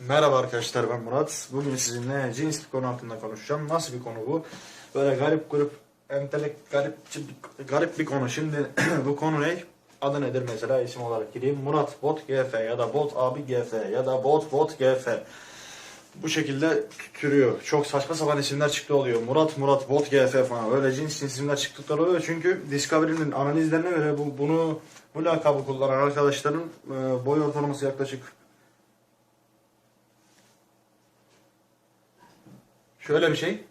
Merhaba arkadaşlar ben Murat. Bugün sizinle cins bir konu hakkında konuşacağım. Nasıl bir konu bu? Böyle garip grup, entelek, garip, garip bir konu. Şimdi bu konu ne? Adı nedir mesela isim olarak gireyim. Murat Bot GF ya da Bot Abi GF ya da Bot Bot GF. Bu şekilde türüyor. Çok saçma sapan isimler çıktı oluyor. Murat Murat Bot GF falan. Öyle cins cins isimler çıktıkları oluyor. Çünkü Discovery'nin analizlerine göre bu, bunu bu lakabı kullanan arkadaşların e, boy ortalaması yaklaşık Şöyle bir şey.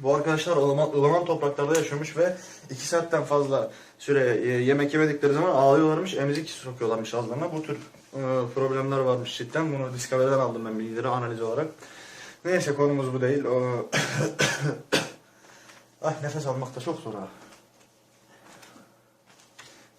Bu arkadaşlar ılıman, ılıman topraklarda yaşıyormuş ve 2 saatten fazla süre e, yemek yemedikleri zaman ağlıyorlarmış, emzik sokuyorlarmış ağızlarına. Bu tür e, problemler varmış cidden. Bunu Discovery'den aldım ben bilgileri analiz olarak. Neyse konumuz bu değil. O... Ay nefes almak da çok zor ha.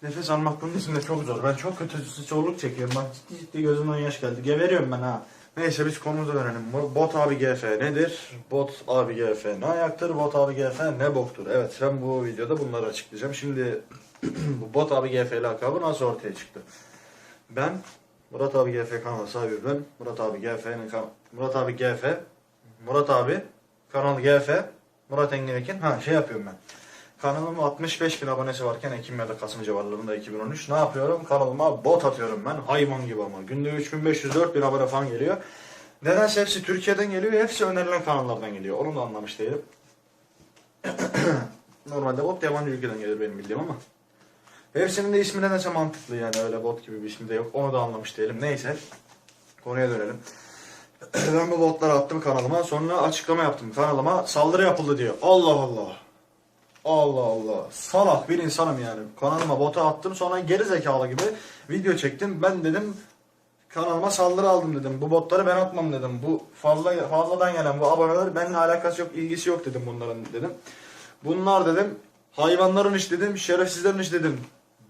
Nefes almak bunun için de çok zor. Ben çok kötü zorluk çekiyorum. Bak ciddi ciddi gözümden yaş geldi. Geberiyorum ben ha. Neyse biz konumuza dönelim. Bot abi GF nedir? Bot abi GF ne ayaktır? Bot abi GF ne boktur? Evet ben bu videoda bunları açıklayacağım. Şimdi bu Bot abi GF lakabı nasıl ortaya çıktı? Ben Murat abi GF kanalı sahibi ben. Murat abi GF'nin Murat abi GF Murat abi kanal GF Murat Engin Ekin. Ha şey yapıyorum ben. Kanalım 65 bin abonesi varken Ekim ya da Kasım civarlarında 2013. Ne yapıyorum? Kanalıma bot atıyorum ben. Hayvan gibi ama. Günde 3500-4000 bin abone falan geliyor. Nedense hepsi Türkiye'den geliyor. Hepsi önerilen kanallardan geliyor. Onu da anlamış değilim. Normalde bot yabancı ülkeden gelir benim bildiğim ama. Hepsinin de ismi nedense mantıklı yani öyle bot gibi bir ismi de yok. Onu da anlamış değilim. Neyse. Konuya dönelim. ben bu botları attım kanalıma. Sonra açıklama yaptım. Kanalıma saldırı yapıldı diyor. Allah Allah. Allah Allah. Salak bir insanım yani. Kanalıma bota attım sonra geri zekalı gibi video çektim. Ben dedim kanalıma saldırı aldım dedim. Bu botları ben atmam dedim. Bu fazla fazladan gelen bu aboneler benimle alakası yok, ilgisi yok dedim bunların dedim. Bunlar dedim hayvanların iş dedim, şerefsizlerin iş dedim.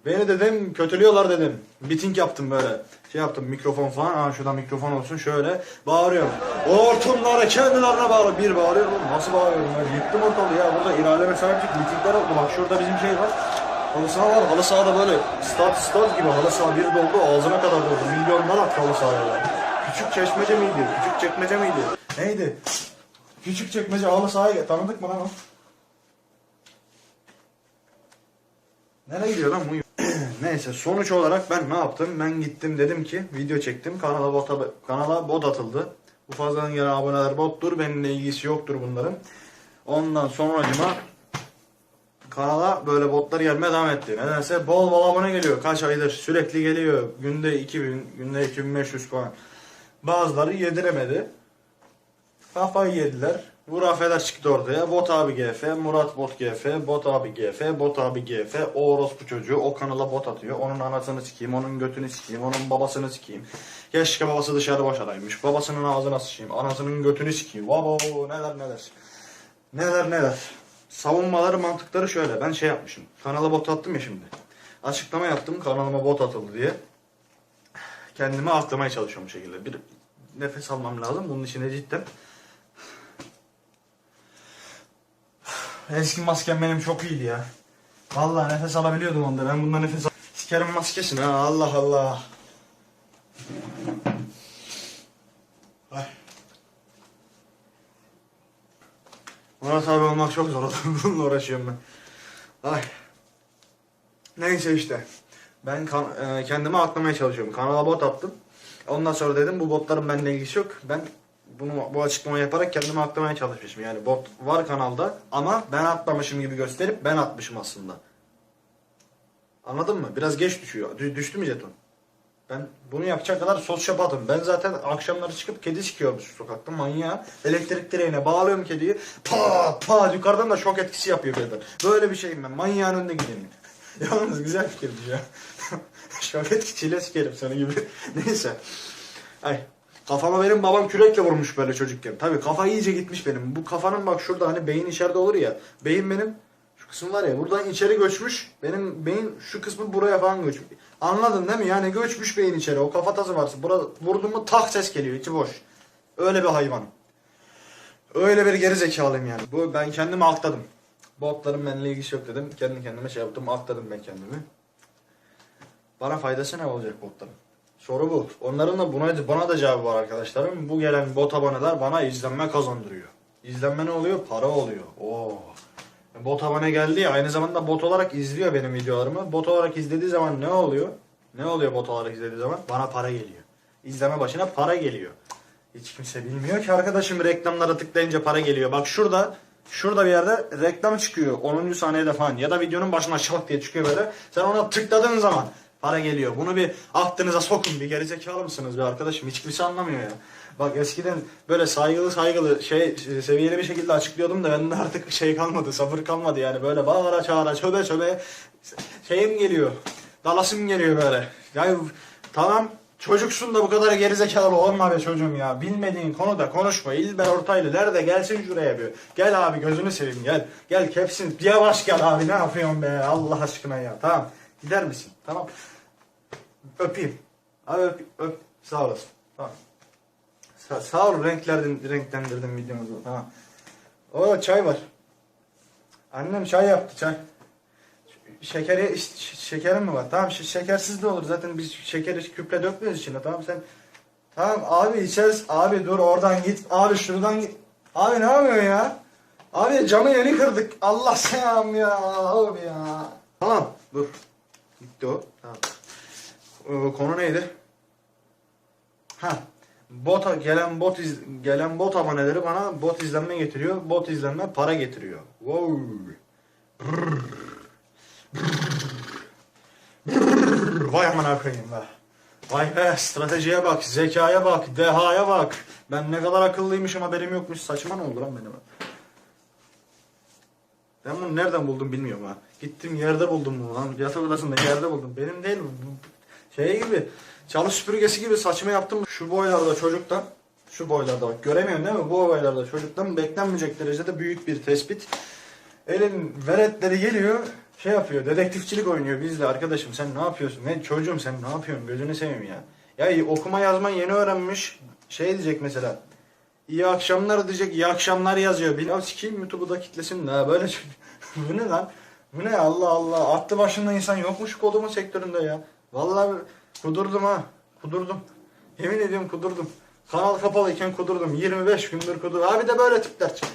Beni dedim kötülüyorlar dedim. Miting yaptım böyle. Şey yaptım mikrofon falan. Ha şurada mikrofon olsun şöyle. Bağırıyorum. Hortumlara kendilerine bağlı. Bir bağırıyorum. Nasıl bağırıyorum ben? Yıktım ortalığı ya. Burada ilerleme sahiplik mitingler oldu. Bak şurada bizim şey var. Halı saha var. Halı sahada böyle stat stat gibi halı saha bir doldu. Ağzına kadar doldu. Milyonlar attı halı sahaya. ya. Küçük çeşmece miydi? Küçük çekmece miydi? Neydi? Küçük çekmece halı sahaya tanıdık mı lan o? Nereye gidiyor lan bu? Neyse sonuç olarak ben ne yaptım? Ben gittim dedim ki video çektim. Kanala bot, kanala bot atıldı. Bu fazladan gelen aboneler bottur. Benimle ilgisi yoktur bunların. Ondan sonracıma kanala böyle botlar gelmeye devam etti. Nedense bol bol abone geliyor. Kaç aydır sürekli geliyor. Günde 2000, günde 2500 falan. Bazıları yediremedi. Kafayı yediler. Bu rafeler çıktı ortaya. Bot abi GF, Murat Bot GF, Bot abi GF, Bot abi GF, o orospu çocuğu o kanala bot atıyor. Onun anasını sikeyim, onun götünü sikeyim, onun babasını sikeyim. Keşke babası dışarı boşadaymış. Babasının ağzına sıçayım, anasının götünü sikeyim. Vabo neler neler. Neler neler. Savunmaları mantıkları şöyle. Ben şey yapmışım. Kanala bot attım ya şimdi. Açıklama yaptım kanalıma bot atıldı diye. Kendimi atlamaya çalışıyorum bu şekilde. Bir nefes almam lazım. Bunun içine cidden Eski maskem benim çok iyiydi ya. Vallahi nefes alabiliyordum onda. Ben bundan nefes al... Sikerim maskesini ha Allah Allah. Ay. Murat abi olmak çok zor. Bununla uğraşıyorum ben. Ay. Neyse işte. Ben kan, e, kendimi aklamaya çalışıyorum. Kanala bot attım. Ondan sonra dedim bu botların benimle ilgisi yok. Ben bunu bu açıklamayı yaparak kendimi aklamaya çalışmışım. Yani bot var kanalda ama ben atmamışım gibi gösterip ben atmışım aslında. Anladın mı? Biraz geç düşüyor. Dü- düştü mü jeton? Ben bunu yapacak kadar sosyopadım. Ben zaten akşamları çıkıp kedi sikiyorum sokakta manyağı. Elektrik direğine bağlıyorum kediyi. Pa pa yukarıdan da şok etkisi yapıyor birden. Böyle bir şeyim ben. Manyağın önünde gideyim. Yalnız güzel fikirmiş ya. şok etkisiyle sikerim seni gibi. Neyse. Ay. Kafama benim babam kürekle vurmuş böyle çocukken. Tabii kafa iyice gitmiş benim. Bu kafanın bak şurada hani beyin içeride olur ya. Beyin benim şu kısım var ya buradan içeri göçmüş. Benim beyin şu kısmı buraya falan göçmüş. Anladın değil mi? Yani göçmüş beyin içeri. O kafatası varsa. Burada vurdum mu tak ses geliyor. içi boş. Öyle bir hayvanım. Öyle bir geri zekalıyım yani. Bu ben kendimi akladım. Botların benimle ilgisi yok dedim. Kendi kendime şey yaptım. Akladım ben kendimi. Bana faydası ne olacak botların? Soru bu. Onların da buna, bana da cevabı var arkadaşlarım. Bu gelen bot aboneler bana izlenme kazandırıyor. İzlenme ne oluyor? Para oluyor. Oo. Bot abone geldi ya aynı zamanda bot olarak izliyor benim videolarımı. Bot olarak izlediği zaman ne oluyor? Ne oluyor bot olarak izlediği zaman? Bana para geliyor. İzleme başına para geliyor. Hiç kimse bilmiyor ki arkadaşım reklamlara tıklayınca para geliyor. Bak şurada şurada bir yerde reklam çıkıyor 10. saniyede falan ya da videonun başına şak diye çıkıyor böyle. Sen ona tıkladığın zaman para geliyor. Bunu bir aklınıza sokun bir gerizekalı mısınız be arkadaşım hiç kimse anlamıyor ya. Bak eskiden böyle saygılı saygılı şey seviyeli bir şekilde açıklıyordum da bende artık şey kalmadı sabır kalmadı yani böyle bağıra çağıra çöbe çöbe şeyim geliyor. Dalasım geliyor böyle. Ya tamam çocuksun da bu kadar gerizekalı olma be çocuğum ya. Bilmediğin konuda konuşma. İlber Ortaylı nerede gelsin şuraya bir. Gel abi gözünü seveyim gel. Gel kepsin. Yavaş gel abi ne yapıyorsun be Allah aşkına ya. Tamam gider misin? Tamam. Öpeyim. Abi öp, öp. Sağ olasın. Tamam. Sa sağ ol renklerden, renklendirdim videomuzu. Tamam. O çay var. Annem çay yaptı çay. Şekeri iş- ş- şekerin mi var? Tamam şekersiz de olur. Zaten biz şekeri küple dökmüyoruz içine. Tamam sen Tamam abi içeriz. Abi dur oradan git. Abi şuradan git. Abi ne yapıyorsun ya? Abi camı yeni kırdık. Allah selam ya. Abi ya. Tamam dur. Gitti o. Tamam. Ee, konu neydi? Ha. Bota gelen bot iz, gelen bot aboneleri bana bot izlenme getiriyor. Bot izlenme para getiriyor. Wow. Vay aman koyayım be. Vay be stratejiye bak, zekaya bak, dehaya bak. Ben ne kadar akıllıymışım haberim yokmuş. Saçma ne oldu lan benim? Ben bunu nereden buldum bilmiyorum ha. Gittim yerde buldum bunu lan. Yatak odasında yerde buldum. Benim değil bu. Şey gibi, çalı süpürgesi gibi saçma yaptım. Şu boylarda çocuktan, şu boylarda bak göremiyorsun değil mi? Bu boylarda çocuktan beklenmeyecek derecede büyük bir tespit. Elin veretleri geliyor şey yapıyor dedektifçilik oynuyor bizle arkadaşım sen ne yapıyorsun ne çocuğum sen ne yapıyorsun gözünü seveyim ya. Ya okuma yazma yeni öğrenmiş şey diyecek mesela iyi akşamlar diyecek iyi akşamlar yazıyor. Ya sikeyim YouTube'u da kitlesin ne böyle bu ne lan bu ne Allah Allah aklı başında insan yokmuş kodumun sektöründe ya. Vallahi kudurdum ha kudurdum yemin ediyorum kudurdum. Kanal kapalıyken kudurdum 25 gündür kudurdum. Abi de böyle tipler çık.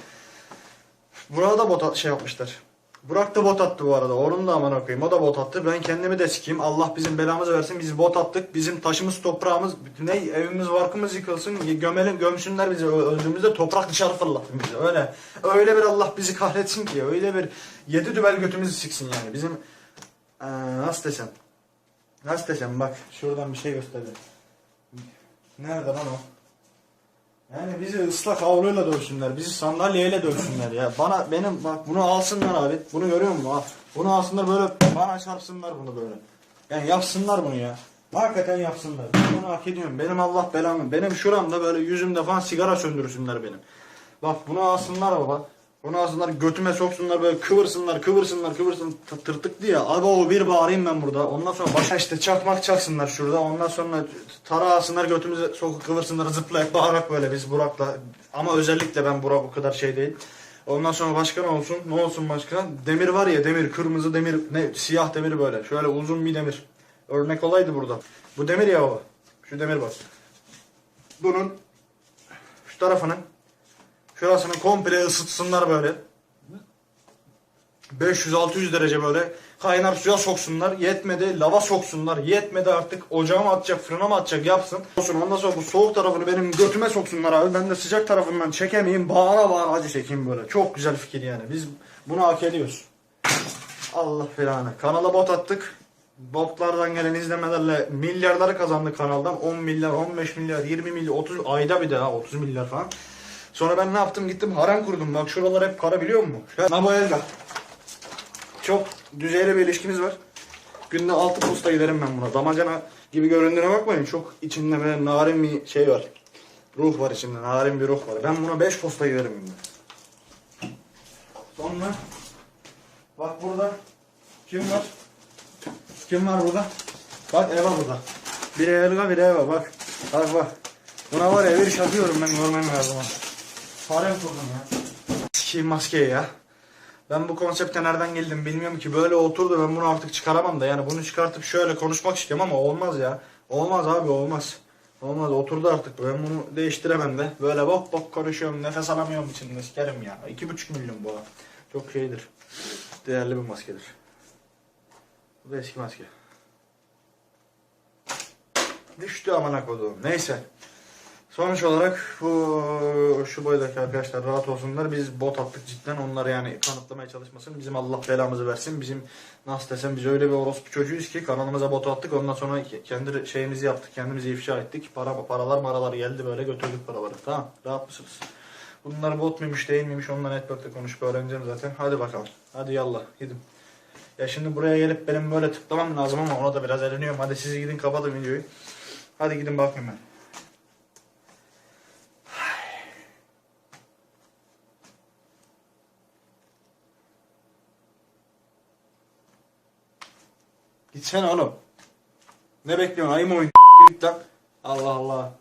Burak'a da bot şey yapmışlar. Burak da bot attı bu arada. Onun da aman okuyayım. O da bot attı. Ben kendimi de sikeyim. Allah bizim belamızı versin. Biz bot attık. Bizim taşımız toprağımız ne evimiz barkımız yıkılsın. Gömelim gömsünler bizi. Öldüğümüzde toprak dışarı fırlatın bizi. Öyle. Öyle bir Allah bizi kahretsin ki. Öyle bir yedi dübel götümüzü siksin yani. Bizim Ee, nasıl desem. Desem bak. Şuradan bir şey gösterdi. Nerede lan o? Yani bizi ıslak havluyla dövsünler, bizi sandalyeyle dövsünler ya. Bana benim bak bunu alsınlar abi. Bunu görüyor musun? Al. Bunu alsınlar böyle bana çarpsınlar bunu böyle. Yani yapsınlar bunu ya. Hakikaten yapsınlar. Bunu hak ediyorum. Benim Allah belamı. Benim şuramda böyle yüzümde falan sigara söndürsünler benim. Bak bunu alsınlar baba. Bunu alsınlar götüme soksunlar böyle kıvırsınlar kıvırsınlar kıvırsın tırtıklı ya. Abi o bir bağırayım ben burada. Ondan sonra başa işte çakmak çaksınlar şurada. Ondan sonra tara alsınlar götümüze sokup kıvırsınlar zıplayıp bağırarak böyle biz Burak'la. Ama özellikle ben Burak o kadar şey değil. Ondan sonra başka ne olsun? Ne olsun başka? Demir var ya demir kırmızı demir ne siyah demir böyle. Şöyle uzun bir demir. Örnek olaydı burada. Bu demir ya baba. Şu demir bak. Bunun şu tarafının şurasını komple ısıtsınlar böyle. 500-600 derece böyle kaynar suya soksunlar. Yetmedi lava soksunlar. Yetmedi artık ocağa atacak fırına mı atacak yapsın. Olsun ondan sonra bu soğuk tarafını benim götüme soksunlar abi. Ben de sıcak tarafından çekemeyeyim. Bağıra bağıra acı çekeyim böyle. Çok güzel fikir yani. Biz bunu hak ediyoruz. Allah belanı. Kanala bot attık. Botlardan gelen izlemelerle milyarları kazandık kanaldan. 10 milyar, 15 milyar, 20 milyar, 30 ayda bir daha 30 milyar falan. Sonra ben ne yaptım? Gittim harem kurdum. Bak şuralar hep kara biliyor musun? Nabo Elga. Çok düzeyli bir ilişkimiz var. Günde 6 posta giderim ben buna. Damacana gibi göründüğüne bakmayın. Çok içinde böyle narin bir şey var. Ruh var içinde. Narin bir ruh var. Ben buna 5 posta giderim günde. Sonra bak burada kim var? Kim var burada? Bak Eva burada. Biri Elga biri Eva bak. Bak bak. Buna var ya bir şakıyorum ben görmem lazım. Ha. Farem kurdum ya. Sikeyim maskeyi ya. Ben bu konsepte nereden geldim bilmiyorum ki. Böyle oturdu ben bunu artık çıkaramam da. Yani bunu çıkartıp şöyle konuşmak istiyorum ama olmaz ya. Olmaz abi olmaz. Olmaz oturdu artık ben bunu değiştiremem de. Böyle bok bok konuşuyorum nefes alamıyorum içinde sikerim ya. 2,5 milyon bu. Çok şeydir. Değerli bir maskedir. Bu da eski maske. Düştü amına koduğum. Neyse. Sonuç olarak bu şu boydaki arkadaşlar rahat olsunlar. Biz bot attık cidden. Onları yani kanıtlamaya çalışmasın. Bizim Allah belamızı versin. Bizim nasıl desem biz öyle bir orospu çocuğuyuz ki kanalımıza bot attık. Ondan sonra kendi şeyimizi yaptık. Kendimizi ifşa ettik. Para, paralar maralar geldi böyle götürdük paraları. Tamam. Rahat mısınız? Bunlar bot muymuş değil miymiş onunla network'te konuşup öğreneceğim zaten. Hadi bakalım. Hadi yallah gidin. Ya şimdi buraya gelip benim böyle tıklamam lazım ama ona da biraz eleniyorum. Hadi siz gidin kapatın videoyu. Hadi gidin bakayım ben. Gitsene oğlum. Ne bekliyorsun? Ayı mı oyun? Git lan. Allah Allah.